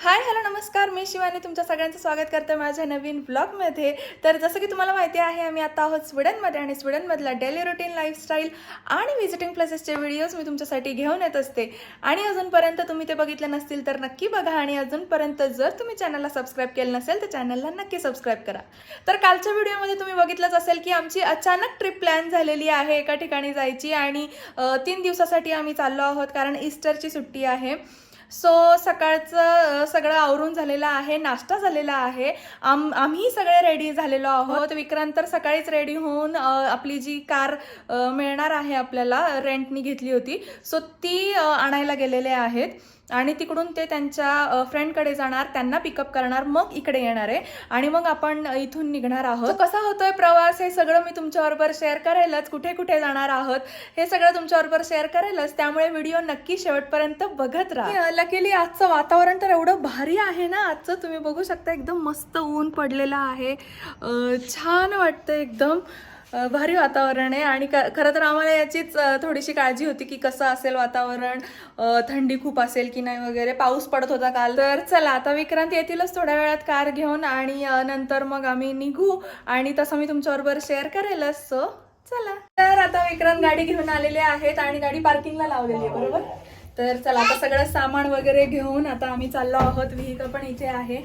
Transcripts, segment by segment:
Hi hello नमस्कार. मी शिवाने तुमच्या सगळ्यांचं स्वागत करते माझ्या नवीन ब्लॉगमध्ये तर जसं की तुम्हाला माहिती आहे आम्ही आता आहोत स्वीडनमध्ये आणि स्वीडनमधला डेली रुटीन लाईफस्टाईल आणि व्हिजिटिंग प्लेसेसचे व्हिडिओज मी तुमच्यासाठी घेऊन येत असते. आणि अजूनपर्यंत तुम्ही ते बघितले नसतील तर नक्की बघा आणि अजूनपर्यंत जर तुम्ही चॅनलला सबस्क्राईब केलं नसेल तर चॅनलला नक्की सबस्क्राईब करा. तर कालच्या व्हिडिओमध्ये तुम्ही बघितलंच असेल की आमची अचानक ट्रिप प्लॅन झालेली आहे एका ठिकाणी जायची आणि तीन दिवसासाठी आम्ही चाललो आहोत कारण इस्टरची सुट्टी आहे. सो सकाळचं सगळं आवरून झालेलं आहे नाश्ता झालेला आहे. आम आम्ही सगळे रेडी झालेलो आहोत. विक्रांत तर सकाळीच रेडी होऊन आपली जी कार मिळणार आहे आपल्याला रेंटनी घेतली होती. सो ती आणायला गेलेले आहेत. आणि तिकडून ते त्यांच्या फ्रेंडकडे जाणार त्यांना पिकअप करणार मग इकडे येणार आहे. आणि मग आपण इथून निघणार आहोत. कसा होतोय प्रवास? हे सगळं मी तुमच्याबरोबर शेअर करेलच. कुठे कुठे जाणार आहोत? हे सगळं तुमच्याबरोबर शेअर करेलच. त्यामुळे व्हिडिओ नक्की शेवटपर्यंत बघत राहा. लकीली आजचं वातावरण तर एवढं भारी आहे ना. आजचं तुम्ही बघू शकता एकदम मस्त ऊन पडलेलं आहे. छान वाटतं एकदम. भारी वातावरण आहे आणि खरं तर आम्हाला याचीच थोडीशी काळजी होती की कसं असेल वातावरण थंडी खूप असेल की नाही वगैरे पाऊस पडत होता काल. तर चला आता विक्रांत येतीलच थोड्या वेळात कार घेऊन आणि नंतर मग आम्ही निघू आणि तसं मी तुमच्याबरोबर शेअर करेलच. सो चला. तर आता विक्रांत गाडी घेऊन आलेले आहेत आणि गाडी पार्किंगला लावलेली आहे बरोबर? तर चला आता सगळं सामान वगैरे घेऊन आता आम्ही चाललो आहोत. विहिका पण इथे आहे.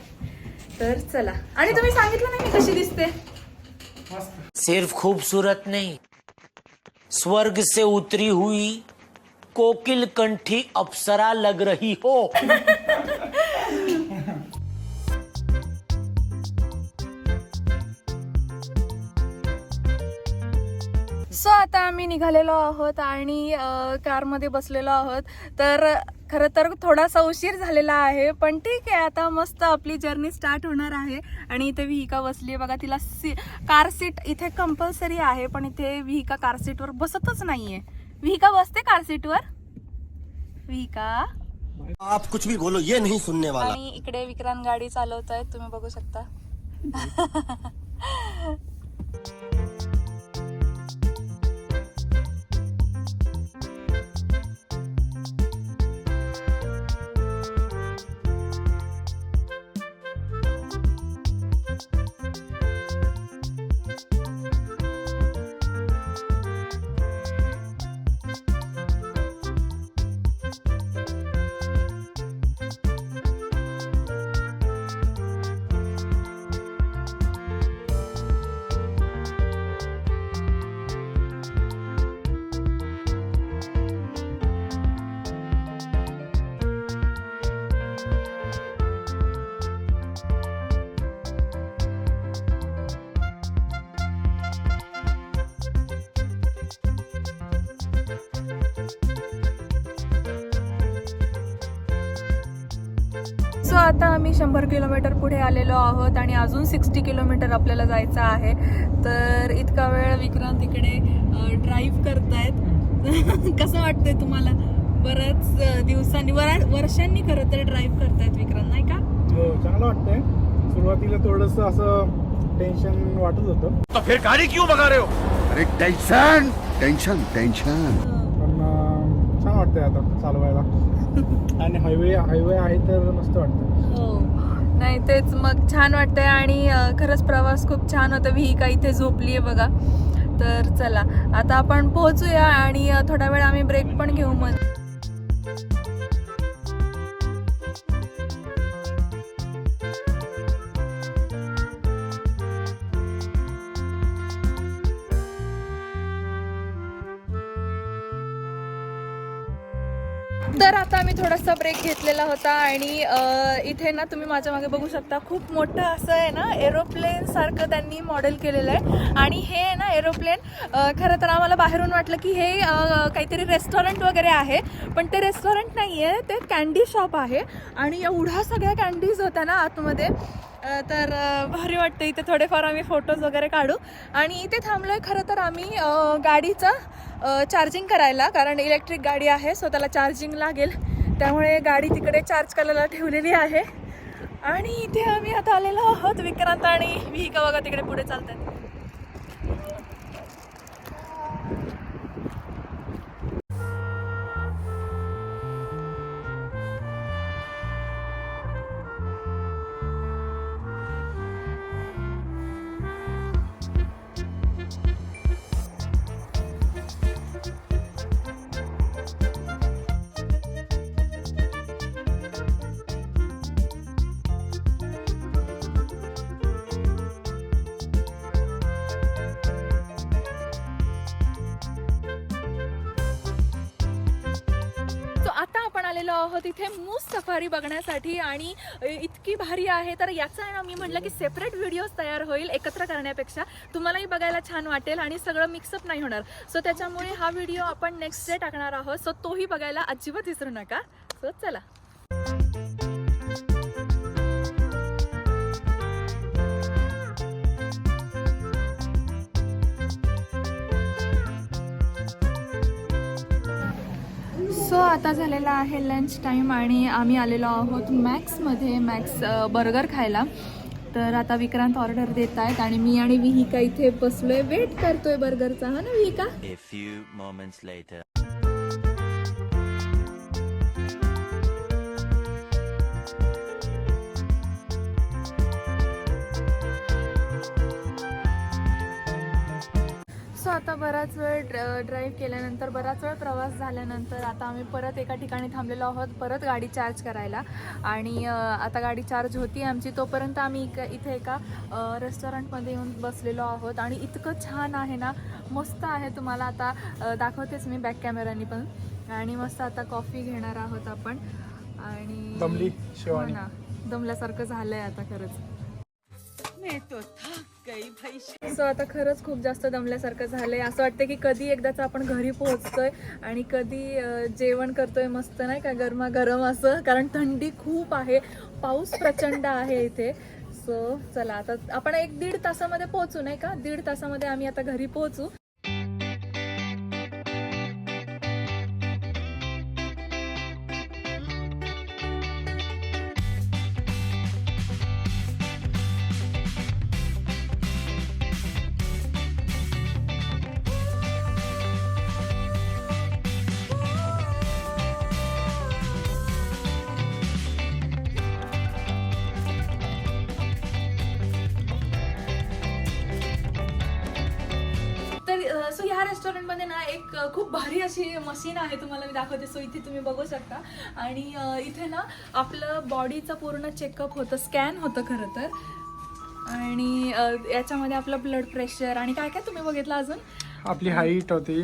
तर चला. आणि तुम्ही सांगितलं नाही मी कशी दिसते? सिर्फ खूबसूरत नहीं स्वर्ग से उतरी हुई कोकिल कंठी अप्सरा लग रही हो। सो आता आम्ही निघालेलो आहोत आणि अ, कारमध्ये बसलेलो आहोत. तर खरं तर थोडासा उशीर झालेला आहे पण ठीक आहे. आता मस्त आपली जर्नी स्टार्ट होणार आहे. आणि इथे विहिका बसली आहे. बघा तिला सी कार सीट इथे कंपल्सरी आहे पण इथे विहिका कार सीटवर बसतच नाहीये. विहिका बसते कार सीटवर विहिका आप कुछ भी बोलो ये नहीं सुनने वाला। आणि इकडे विक्रांत गाडी चालवत आहेत तुम्ही बघू शकता. सो आता आम्ही शंभर किलोमीटर पुढे आलेलो आहोत आणि अजून सिक्स्टी किलोमीटर आपल्याला जायचं आहे. तर इतका वेळ विक्रांत इकडे ड्राईव्ह करतायत. कसं वाटतंय तुम्हाला? बऱ्याच दिवसांनी वरा- वर्षांनी खरं तर ड्राईव्ह करतायत विक्रांत नाही का? हो चांगलं वाटतंय. सुरुवातीला थोडस असं टेन्शन वाटत होतं. अरे टेंशन टेंशन टेंशन पण छान वाटतंय आता चालवायला. आणि हायवे हायवे आहे तर मस्त वाटतं. हो. नाही तेच मग छान वाटतंय आणि खरंच प्रवास खूप छान होता. विहिका इथे झोपली आहे बघा. तर चला आता आपण पोहोचूया आणि थोडा वेळ आम्ही ब्रेक पण घेऊ मग. आता आम्ही थोडासा ब्रेक घेतलेला होता आणि इथे ना तुम्ही माझ्या मागे बघू शकता खूप मोठं असं आहे ना एरोप्लेन सारखं त्यांनी मॉडेल केलेलं आहे. आणि हे आहे ना एरोप्लेन खरं तर आम्हाला बाहेरून वाटलं की हे काहीतरी रेस्टॉरंट वगैरे आहे पण ते रेस्टॉरंट नाही आहे ते कॅन्डी शॉप आहे. आणि एवढ्या सगळ्या कॅन्डीज होत्या ना आतमध्ये. तर भारी वाटतं इथे थोडेफार आम्ही फोटोज वगैरे काढू. आणि इथे थांबलोय खरं तर आम्ही गाडीचं चार्जिंग करायला कारण इलेक्ट्रिक गाडी आहे सो त्याला चार्जिंग लागेल. त्यामुळे गाडी तिकडे चार्ज करायला ठेवलेली आहे. आणि इथे आम्ही आता आलेलो आहोत विक्रांत आणि विहिका बघा तिकडे पुढे चालतात. आहोत. इथे मूस सफारी बघण्यासाठी आणि इतकी भारी आहे. तर याचा आहे ना मी म्हटलं की सेपरेट व्हिडिओज तयार होईल एकत्र करण्यापेक्षा. तुम्हालाही बघायला छान वाटेल आणि सगळं मिक्सअप नाही होणार. सो त्याच्यामुळे हा व्हिडिओ आपण नेक्स्ट डे टाकणार आहोत. सो तोही बघायला अजिबात विसरू नका. सो चला. सो आता झालेला आहे लंच टाईम आणि आम्ही आलेलो आहोत मॅक्समध्ये मॅक्स बर्गर खायला. तर आता विक्रांत ऑर्डर देत आहेत आणि मी आणि विहिका इथे बसलोय. वेट करतोय बर्गरचा हा ना विहिका? आता बराच वेळ ड्राईव्ह केल्यानंतर बराच वेळ प्रवास झाल्यानंतर आता आम्ही परत एका ठिकाणी थांबलेलो आहोत परत गाडी चार्ज करायला. आणि आता गाडी चार्ज होती आमची तोपर्यंत आम्ही इक इथे एका रेस्टॉरंटमध्ये येऊन बसलेलो आहोत. आणि इतकं छान आहे ना मस्त आहे तुम्हाला आता दाखवतेच मी बॅक कॅमेरानी पण. आणि मस्त आता कॉफी घेणार आहोत आपण. आणि दमली हो दमल्यासारखं झालंय आता खरंच. सो आता खरंच खूप जास्त दमल्यासारखं झालंय. असं वाटतं की कधी एकदाच आपण घरी पोहोचतोय आणि कधी जेवण करतोय मस्त नाही का? गरमा गरम असं. कारण थंडी खूप आहे. पाऊस प्रचंड आहे इथे. सो चला आता आपण एक दीड तासामध्ये पोहोचू नाही का? दीड तासामध्ये आम्ही आता घरी पोहोचू. रेस्टॉरंटमध्ये ना एक खूप भारी अशी मशीन आहे तुम्हाला मी दाखवते. सो इथे तुम्ही बघू शकता. आणि इथे ना आपलं बॉडीचं पूर्ण चेकअप होतं स्कॅन होतं खरं तर. आणि याच्यामध्ये आपलं ब्लड प्रेशर आणि काय काय तुम्ही बघितलं अजून? आपली हाईट होती.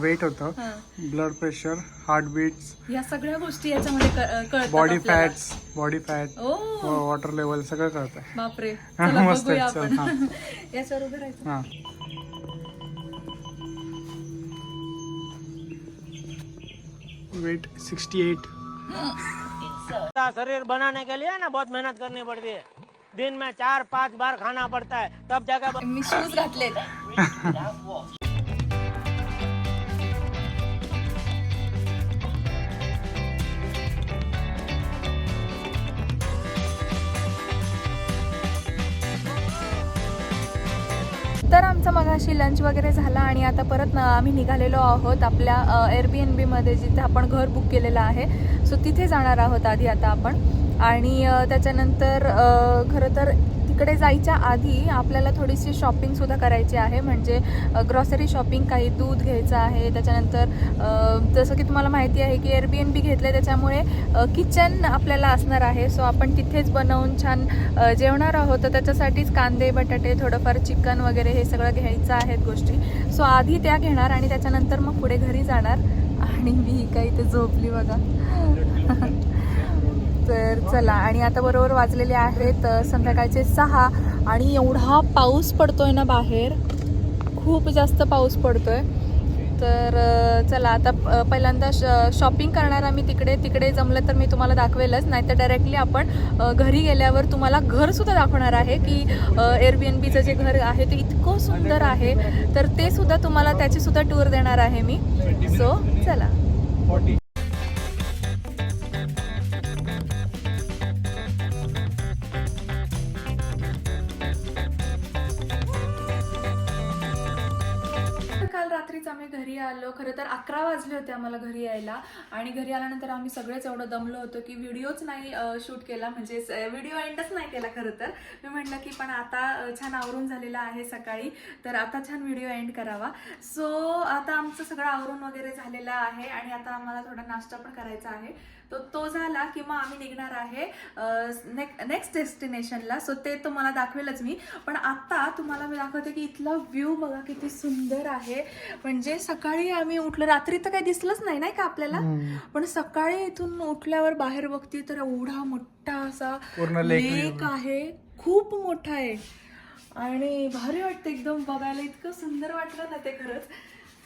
वेट होतं. ब्लड प्रेशर हार्टबीट्स या सगळ्या गोष्टी याच्यामध्ये body. Fats body fat water level सगळं कळतंय. बापरे. याच्यावर उभं राहायचं. वेट सिक्स्टी एट शरीर बनाने के लिए ना बहुत मेहनत करनी पड़ती है। दिन में चार पाँच बार खाना पड़ता है तब जाकर मी शूज़ घातले तर आमचा मगाशी लंच वगैरे झाला आणि आता परत आम्ही निघालेलो आहोत आपल्या एअरबीएन बीमध्ये जिथे आपण घर बुक केलेलं आहे. सो तिथे जाणार आहोत आधी आता आपण. आणि त्याच्यानंतर खरं तर तिकडे जायच्या आधी आपल्याला थोडीशी शॉपिंगसुद्धा करायची आहे. म्हणजे ग्रॉसरी शॉपिंग काही दूध घ्यायचं आहे. त्याच्यानंतर जसं की तुम्हाला माहिती आहे की एअरबीएन बी घेतलं त्याच्यामुळे किचन आपल्याला असणार आहे. सो आपण तिथेच बनवून छान जेवणार आहोत. तर त्याच्यासाठीच कांदे बटाटे थोडंफार चिकन वगैरे हे सगळं घ्यायचं आहेत गोष्टी. सो आधी त्या घेणार आणि त्याच्यानंतर मग पुढे घरी जाणार. आणि मी काही ते झोपली बघा. तर चला आणि आता बरोबर वाजलेले आहेत संध्याकाळचे सहा. आणि एवढा पाऊस पडतोय ना बाहेर. खूप जास्त पाऊस पडतोय. तर चला आता पहिल्यांदा श शॉपिंग करणार आम्ही तिकडे. तिकडे जमलं तर मी तुम्हाला दाखवेलच नाही तर डायरेक्टली आपण घरी गेल्यावर तुम्हाला घरसुद्धा दाखवणार आहे की एअरबीएनबीचं जे घर आहे ते इतकं सुंदर आहे. तर ते सुद्धा तुम्हाला त्याची सुद्धा टूर देणार आहे मी. सो चला. रात्रीच आम्ही घरी आलो. खरं तर अकरा वाजले होते आम्हाला घरी यायला. आणि घरी आल्यानंतर आम्ही सगळेच एवढं दमलो होतो की व्हिडिओच नाही शूट केला. म्हणजे व्हिडिओ एंडच नाही केला खरं तर. मी म्हटलं की पण आता छान आवरून झालेला आहे सकाळी. तर आता छान व्हिडिओ एंड करावा. सो आता आमचं सगळं आवरून वगैरे झालेलं आहे. आणि आता आम्हाला थोडा नाश्ता पण करायचा आहे. तो तो झाला की मग आम्ही निघणार आहे नेक्स्ट डेस्टिनेशनला सो ते तुम्हाला दाखवेलच मी. पण आता तुम्हाला मी दाखवते की इथला व्ह्यू बघा किती सुंदर आहे. म्हणजे सकाळी आम्ही उठलो. रात्री तर काही दिसलंच नाही नाही का आपल्याला? पण सकाळी इथून उठल्यावर बाहेर बघते तर एवढा मोठा असा. लेक आहे. खूप मोठा आहे. आणि भारी वाटतं एकदम बघायला. इतकं सुंदर वाटलं ना ते खरंच.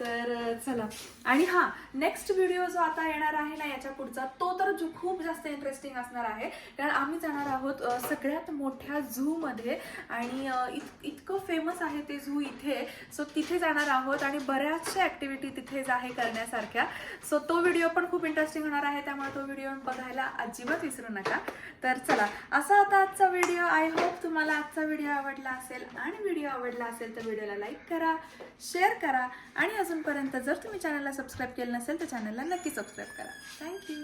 तर चला. आणि हा नेक्स्ट व्हिडिओ जो आता येणार आहे ना याच्या पुढचा तो तर जो खूप जास्त इंटरेस्टिंग असणार आहे. कारण आम्ही जाणार आहोत सगळ्यात मोठ्या झूमध्ये आणि इत इतकं फेमस आहे ते झू इथे. सो तिथे जाणार आहोत आणि बऱ्याचशा ॲक्टिव्हिटी तिथेच आहे करण्यासारख्या. सो तो व्हिडिओ पण खूप इंटरेस्टिंग होणार आहे. त्यामुळे तो व्हिडिओ बघायला अजिबात विसरू नका. तर चला असा आता आजचा व्हिडिओ आय होप तुम्हाला आजचा व्हिडिओ आवडला असेल. आणि व्हिडिओ आवडला असेल तर व्हिडिओला लाईक करा शेअर करा. आणि अजूनपर्यंत जर तुम्ही चॅनलला सबस्क्राईब केलं नसेल तर चॅनलला नक्की सबस्क्राईब करा. थँक्यू